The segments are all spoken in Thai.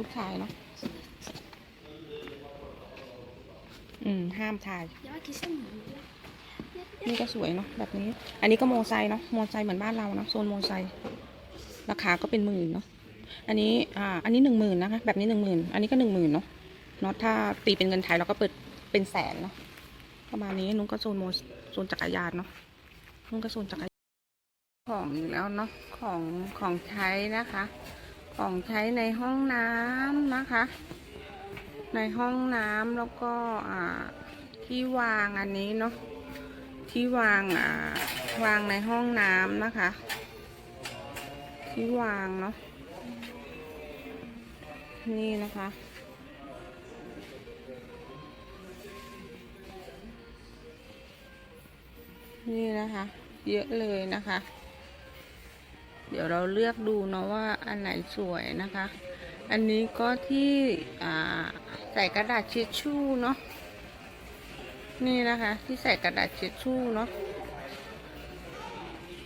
ลูกชายเนาะอืม ห้ามถ่าย Jag kissar nu. นี่ก็สวยเนาะแบบนี้ อันนี้ก็โมไซเนาะโมไซเหมือนบ้านเราเนาะโซนโมไซราคาก็เป็นหมื่นเนาะอันนี้อ่าอันนี้หนึ่งหมื่นนะคะ แบบนี้หนึ่งหมื่นอันนี้ก็หนึ่งหมื่นเนาะเนาะถ้าตีเป็นเงินไทยเราก็เปิดเป็นแสนเนาะประมาณนี้นุ้งก็โซนโมโซนจักรยานเนาะนุ้งก็โซนจักรยานของอีกแล้วเนาะของของใช้นะคะ ของใช้ในห้องน้ำนะคะ ในห้องน้ำแล้วก็ที่วางอันนี้เนาะที่วางอ่าวางในห้องน้ำนะคะ ที่วางเนาะนี่นะคะนี่นะคะ เยอะเลยนะคะ เดี๋ยวเราเลือกดูเนาะว่าอันไหนสวยนะคะ อันนี้ก็ที่ใส่กระดาษทิชชู่เนาะนี่นะคะ ที่ใส่กระดาษเช็ดชู่เนาะ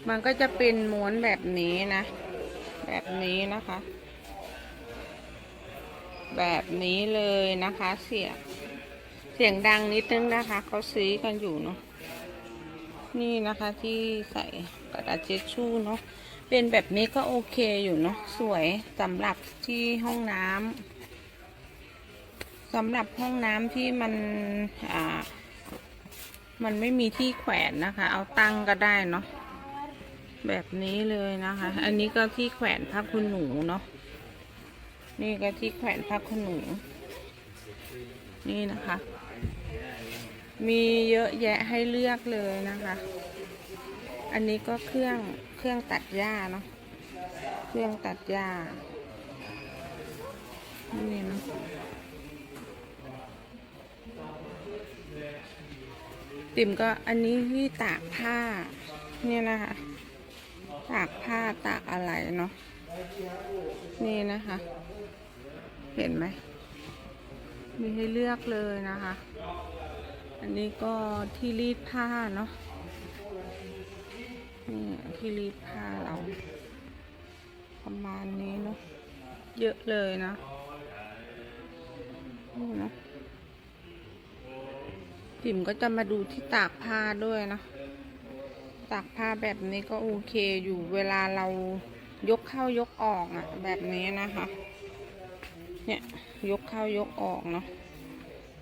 มันก็จะเป็นม้วนแบบนี้นะ แบบนี้นะคะ แบบนี้เลยนะคะเสียงเสียงดังนิดนึงนะคะเขาซีกันอยู่เนาะนี่นะคะที่ใส่กระดาษเช็ดชู่เนาะ เป็นแบบนี้ก็โอเคอยู่เนาะสวยสำหรับที่ห้องน้ำสำหรับห้องน้ำที่มันอ่ามันไม่มีที่แขวนนะคะ เอาตั้งก็ได้เนาะแบบนี้เลยนะคะ อันนี้ก็ที่แขวนผ้าคุณหนูเนาะนี่ก็ที่แขวนผ้าคุณหนู นี่นะคะ มีเยอะแยะให้เลือกเลยนะคะ อันนี้ก็เครื่อง เครื่องตัดหญ้าเนาะ เครื่องตัดหญ้า นี่เนาะติ่มก็อันนี้ที่ตากผ้า เนี่ยนะคะ ตากผ้าตากอะไรเนาะ นี่นะคะ เห็นไหม มีให้เลือกเลยนะคะ อันนี้ก็ที่รีดผ้าเนาะ นี่ที่รีดผ้าเรา ประมาณนี้เนาะเยอะเลยนะนี่นะปิ่มก็จะมาดูที่ตากผ้าด้วยนะตากผ้าแบบนี้ก็โอเคอยู่เวลาเรายกเข้ายกออกอะแบบนี้นะคะ เนี่ยยกเข้ายกออกเนาะ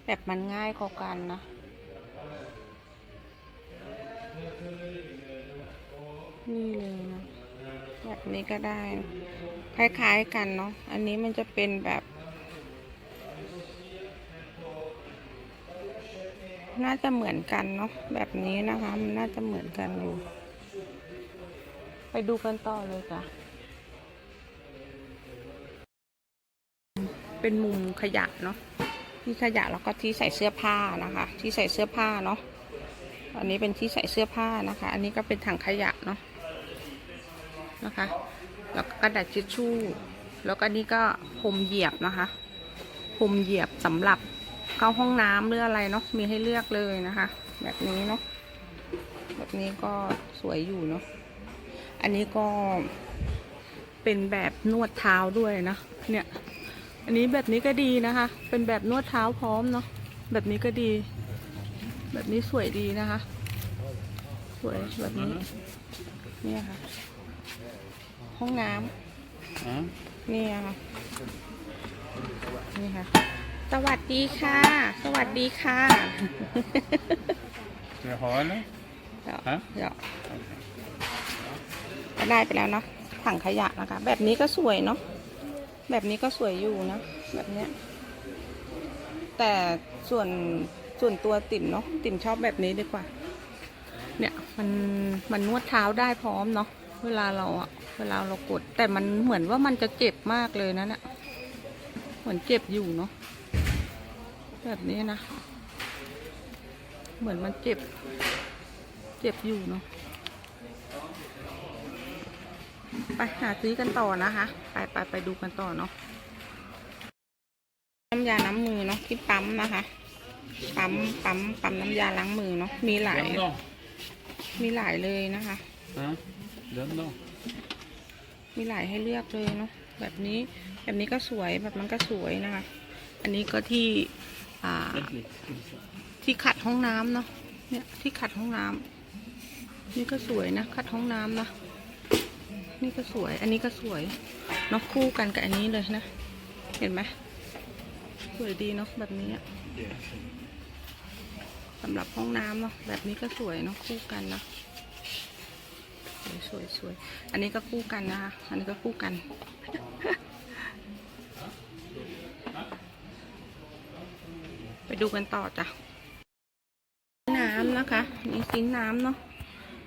แบบมันง่ายกว่ากันนะ นี่เลยนะแบบนี้ก็ได้ คล้ายๆกันเนาะอันนี้มันจะเป็นแบบน่าจะเหมือนกันเนาะแบบนี้นะคะ มันน่าจะเหมือนกันอยู่ ไปดูกันต่อเลยจ้ะเป็นมุมขยะเนาะที่ขยะแล้วก็ที่ใส่เสื้อผ้านะคะ ที่ใส่เสื้อผ้าเนาะอันนี้เป็นที่ใส่เสื้อผ้านะคะ อันนี้ก็เป็นถังขยะเนาะ นะคะ แล้วก็กระดาษทิชชู่ แล้วก็นี่ก็พรมเหยียบนะคะพรมเหยียบสำหรับเข้าห้องน้ำหรืออะไรเนาะมีให้เลือกเลยนะคะ แบบนี้เนาะแบบนี้ก็สวยอยู่เนาะอันนี้ก็เป็นแบบนวดเท้าด้วยนะเนี่ยอันนี้แบบนี้ก็ดีนะคะ เป็นแบบนวดเท้าพร้อมเนาะแบบนี้ก็ดี แบบนี้สวยดีนะคะ สวยแบบนี้เนี่ยค่ะ ห้องน้ำ Ja. นี่ค่ะนี่ค่ะ สวัสดีค่ะ สวัสดีค่ะ Ska jag ha eller? เดี๋ยวฮะเดี๋ยวก็ได้ไปแล้วเนาะถังขยะนะคะ แบบนี้ก็สวยเนาะแบบนี้ก็สวยอยู่นะแบบเนี้ย แต่ส่วนส่วนตัวติ่มเนาะติ่มชอบแบบนี้ดีกว่า เนี่ยมันมันนวดเท้าได้พร้อมเนาะ เวลาเราอะเวลาเรากด แต่มันเหมือนว่ามันจะเจ็บมากเลยนะเนี่ยเหมือนเจ็บอยู่เนาะแบบนี้นะ เหมือนมันเจ็บ เจ็บอยู่เนาะไปหาซื้อกันต่อนะคะ ไปไปไปดูกันต่อเนาะน้ำยาน้ำมือเนาะที่ปั๊มนะคะปั๊มปั๊มปั๊มน้ำยาล้างมือเนาะมีหลาย Den då? มีหลายเลยนะคะ Ja. Den då? มีหลายให้เลือกเลยเนาะแบบนี้แบบนี้ก็สวยแบบนั้นก็สวยนะคะ อันนี้ก็ที่อ่าที่ขัดห้องน้ำเนาะเนี่ยที่ขัดห้องน้ำนี่ก็สวยนะขัดห้องน้ำนะนี่ก็สวย อันนี้ก็สวยเนาะคู่กันกับอันนี้เลยนะ เห็นไหมสวยดีเนาะแบบนี้สำหรับห้องน้ำเนาะแบบนี้ก็สวยเนาะคู่กันนะ วยสวยสวยอันนี้ก็คู่กันนะคะ อันนี้ก็คู่กัน ไปดูกันต่อจ้ะน้ำนะคะนี่ซิงน้ำเนาะ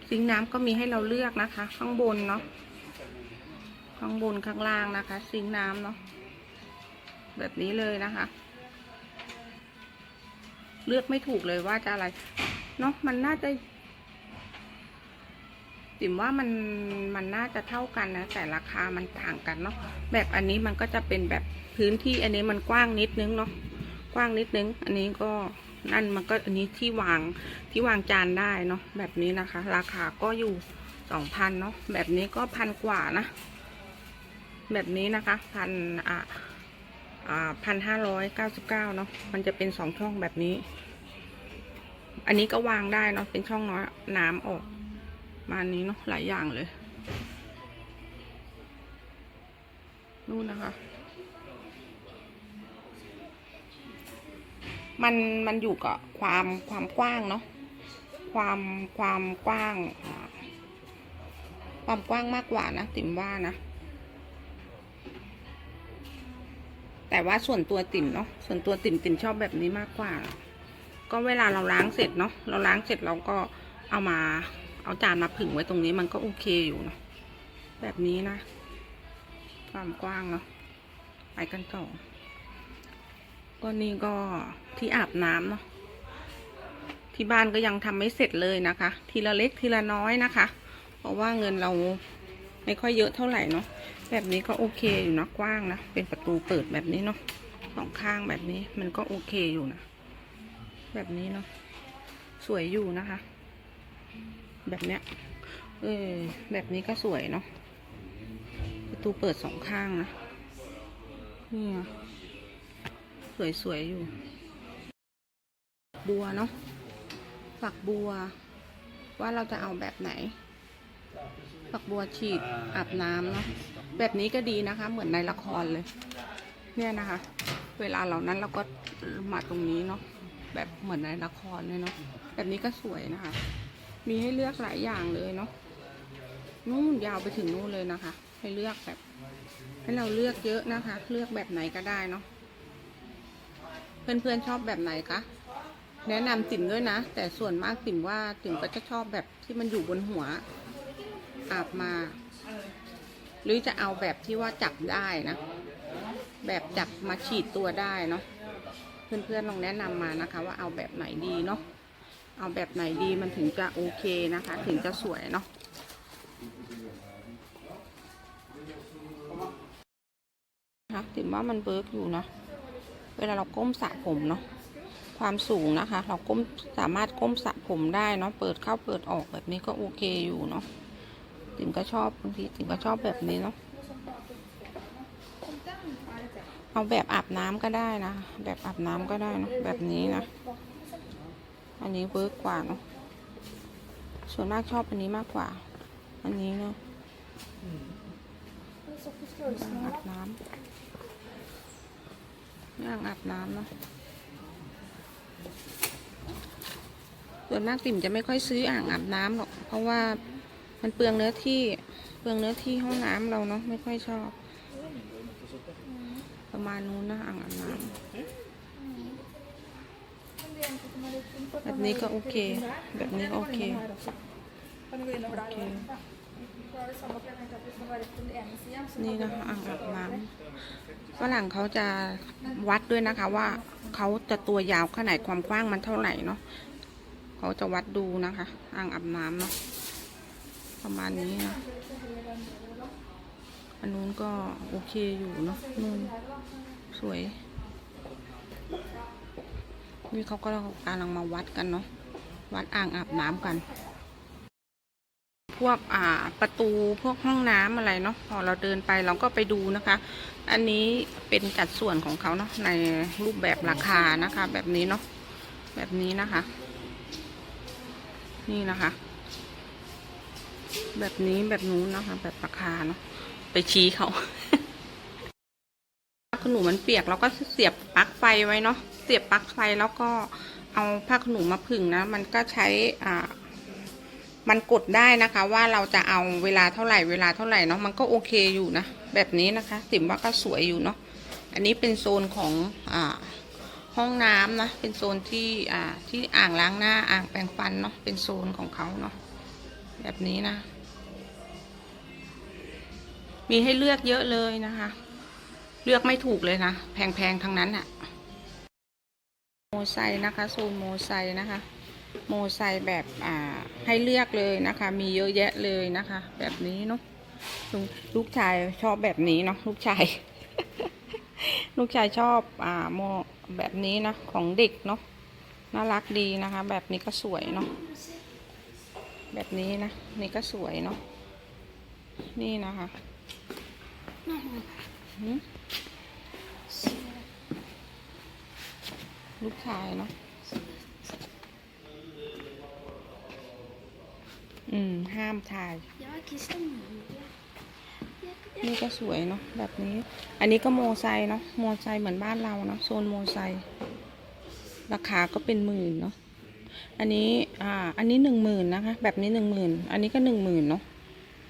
ซิงน้ำก็มีให้เราเลือกนะคะ ข้างบนเนาะข้างบนข้างล่างนะคะ ซิงน้ำเนาะแบบนี้เลยนะคะ เลือกไม่ถูกเลยว่าจะอะไรเนาะมันน่าจะ ติ่มว่ามันมันน่าจะเท่ากันนะ แต่ราคามันต่างกันเนาะแบบอันนี้มันก็จะเป็นแบบพื้นที่อันนี้มันกว้างนิดนึงเนาะกว้างนิดนึง อันนี้ก็นั่นมันก็อันนี้ที่วางที่วางจานได้เนาะแบบนี้นะคะ ราคาก็อยู่สองพันเนาะแบบนี้ก็พันกว่านะ แบบนี้นะคะพันอะอ่าพันห้าร้อยเก้าสิบเก้าเนาะมันจะเป็นสองช่องแบบนี้ อันนี้ก็วางได้เนาะเป็นช่องน้อยน้ำออก มานี้เนาะหลายอย่างเลย นู่นนะคะ มันมันอยู่กับความความกว้างเนาะความความกว้าง ความกว้างมากกว่านะติ๋มว่านะ แต่ว่าส่วนตัวติ๋มเนาะส่วนตัวติ๋มติ๋มชอบแบบนี้มากกว่า ก็เวลาเราล้างเสร็จเนาะเราล้างเสร็จเราก็เอามา เอาจานมาผึ่งไว้ตรงนี้มันก็โอเคอยู่เนาะแบบนี้นะ ความกว้างเนาะไปกันต่อก็นี่ก็ที่อาบน้ำเนาะที่บ้านก็ยังทำไม่เสร็จเลยนะคะ ทีละเล็กทีละน้อยนะคะ เพราะว่าเงินเราไม่ค่อยเยอะเท่าไหร่เนาะแบบนี้ก็โอเคอยู่นะกว้างนะเป็นประตูเปิดแบบนี้เนาะสองข้างแบบนี้มันก็โอเคอยู่นะ แบบนี้เนาะสวยอยู่นะคะ แบบเนี้ย เออ แบบนี้ก็สวยเนาะ ประตูเปิดสองข้างนะนี่ไงสวยๆอยู่ บัวเนาะ ฝักบัว ว่าเราจะเอาแบบไหน ฝักบัวฉีดอาบน้ำเนาะ แบบนี้ก็ดีนะคะ เหมือนในละครเลย เนี่ยนะคะ เวลาเหล่านั้นเราก็มาตรงนี้เนาะ แบบเหมือนในละครเลยเนาะ แบบนี้ก็สวยนะคะ มีให้เลือกหลายอย่างเลยเนาะนู่นยาวไปถึงนู่นเลยนะคะ ให้เลือกแบบ ให้เราเลือกเยอะนะคะ เลือกแบบไหนก็ได้เนาะเพื่อนๆชอบแบบไหนคะแนะนำติ่มด้วยนะ แต่ส่วนมากติ่มว่าติ่มก็จะชอบแบบที่มันอยู่บนหัว อาบมา หรือจะเอาแบบที่ว่าจับได้นะ แบบจับมาฉีดตัวได้เนาะเพื่อนๆลองแนะนำมานะคะ ว่าเอาแบบไหนดีเนาะ เอาแบบไหนดีมันถึงจะโอเคนะคะ ถึงจะสวยเนาะคะถึงว่ามันเบิร์กอยู่นะเวลาเราก้มสระผมเนาะความสูงนะคะ เราก้มสามารถก้มสระผมได้เนาะเปิดเข้าเปิดออกแบบนี้ก็โอเคอยู่เนาะติ๋มก็ชอบบางทีติ๋มก็ชอบแบบนี้เนาะเอาแบบอาบน้ำก็ได้นะ แบบอาบน้ำก็ได้เนาะแบบนี้นะ อันนี้เวิร์กกว่าเนาะส่วนมากชอบอันนี้มากกว่า อันนี้เนาะอ่างอาบน้ำอ่างอาบน้ำเนาะส่วนมากติ่มจะไม่ค่อยซื้ออ่างอาบน้ำหรอก เพราะว่ามันเปลืองเนื้อที่ เปลืองเนื้อที่ห้องน้ำเราเนาะ ไม่ค่อยชอบ ประมาณนู้นนะอ่างอาบน้ำ แบบนี้ก็โอเค แบบนี้ก็โอเคโอเคนี่นะคะอ่างอาบน้ำฝรั่งเขาจะวัดด้วยนะคะว่าเขาจะตัวยาวขนาดความกว้างมันเท่าไหร่เนาะเขาจะวัดดูนะคะ อ่างอาบน้ำเนาะประมาณนี้นะอันนู้นก็โอเคอยู่เนาะนู่นสวย นี่เขาก็กำลังมาวัดกันเนาะวัดอ่างอาบน้ำกัน พวกอ่าประตูพวกห้องน้ำอะไรเนาะพอเราเดินไปเราก็ไปดูนะคะ อันนี้เป็นจัดส่วนของเขาเนาะในรูปแบบราคานะคะ แบบนี้เนาะแบบนี้นะคะ นี่นะคะ แบบนี้แบบนู้นนะคะ แบบราคาเนาะไปชี้เขา ขนหนูมันเปียกเราก็เสียบปลั๊กไฟไว้เนาะเสียบปลั๊กไฟแล้วก็เอาผ้าขนหนูมาผึ่งนะ มันก็ใช้อ่ามันกดได้นะคะ ว่าเราจะเอาเวลาเท่าไหร่เวลาเท่าไหร่เนาะมันก็โอเคอยู่นะแบบนี้นะคะสิมว่าก็สวยอยู่เนาะอันนี้เป็นโซนของอ่าห้องน้ำนะเป็นโซนที่อ่าที่อ่างล้างหน้าอ่างแปรงฟันเนาะเป็นโซนของเขาเนาะแบบนี้นะ มีให้เลือกเยอะเลยนะคะ เลือกไม่ถูกเลยนะ แพงๆทั้งนั้นอะโมไซนะคะซนโมไซนะคะ โมไซแบบอ่าให้เลือกเลยนะคะ มีเยอะแยะเลยนะคะ แบบนี้เนาะลูกชายชอบแบบนี้เนาะลูกชาย ลูกชายชอบอ่าโมแบบนี้นะของเด็กเนาะน่ารักดีนะคะ แบบนี้ก็สวยเนาะแบบนี้นะนี่ก็สวยเนาะนี่นะคะ ลูกชายเนาะ อืม ห้ามถ่าย Jag kissar mig. นี่ก็สวยเนาะแบบนี้ อันนี้ก็โมไซเนาะ โมไซเหมือนบ้านเราเนาะ โซนโมไซ ราคาก็เป็นหมื่นเนาะ อันนี้ อ่า อันนี้หนึ่งหมื่นนะคะ แบบนี้หนึ่งหมื่น อันนี้ก็หนึ่งหมื่นเนาะ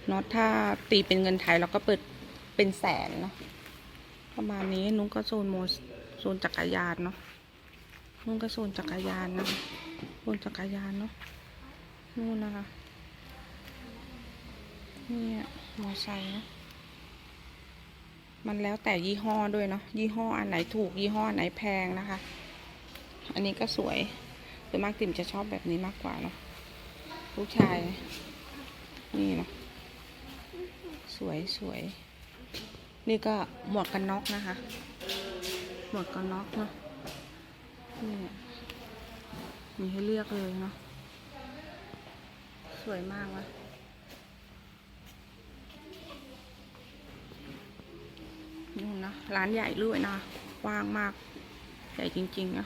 เนาะถ้าตีเป็นเงินไทยเราก็เปิดเป็นแสนเนาะ ประมาณนี้นุ้งก็โซนโมโซนจักรยานเนาะนุ้งก็โซนจักรยานนะโซนจักรยานเนาะนู่นนะคะนี่มอไซค์นะมันแล้วแต่ยี่ห้อด้วยเนาะยี่ห้ออันไหนถูกยี่ห้ออันไหนแพงนะคะ อันนี้ก็สวยโดยมากติ่มจะชอบแบบนี้มากกว่าเนาะลูกชาย นี่เนาะสวยสวย นี่ก็หมวกกันน็อกนะคะ หมวกกันน็อกเนาะนี่มีให้เลือกเลยเนาะ สวยมากเลยนู่นนะร้านใหญ่ด้วยนะกว้างมาก ใหญ่จริงๆนะ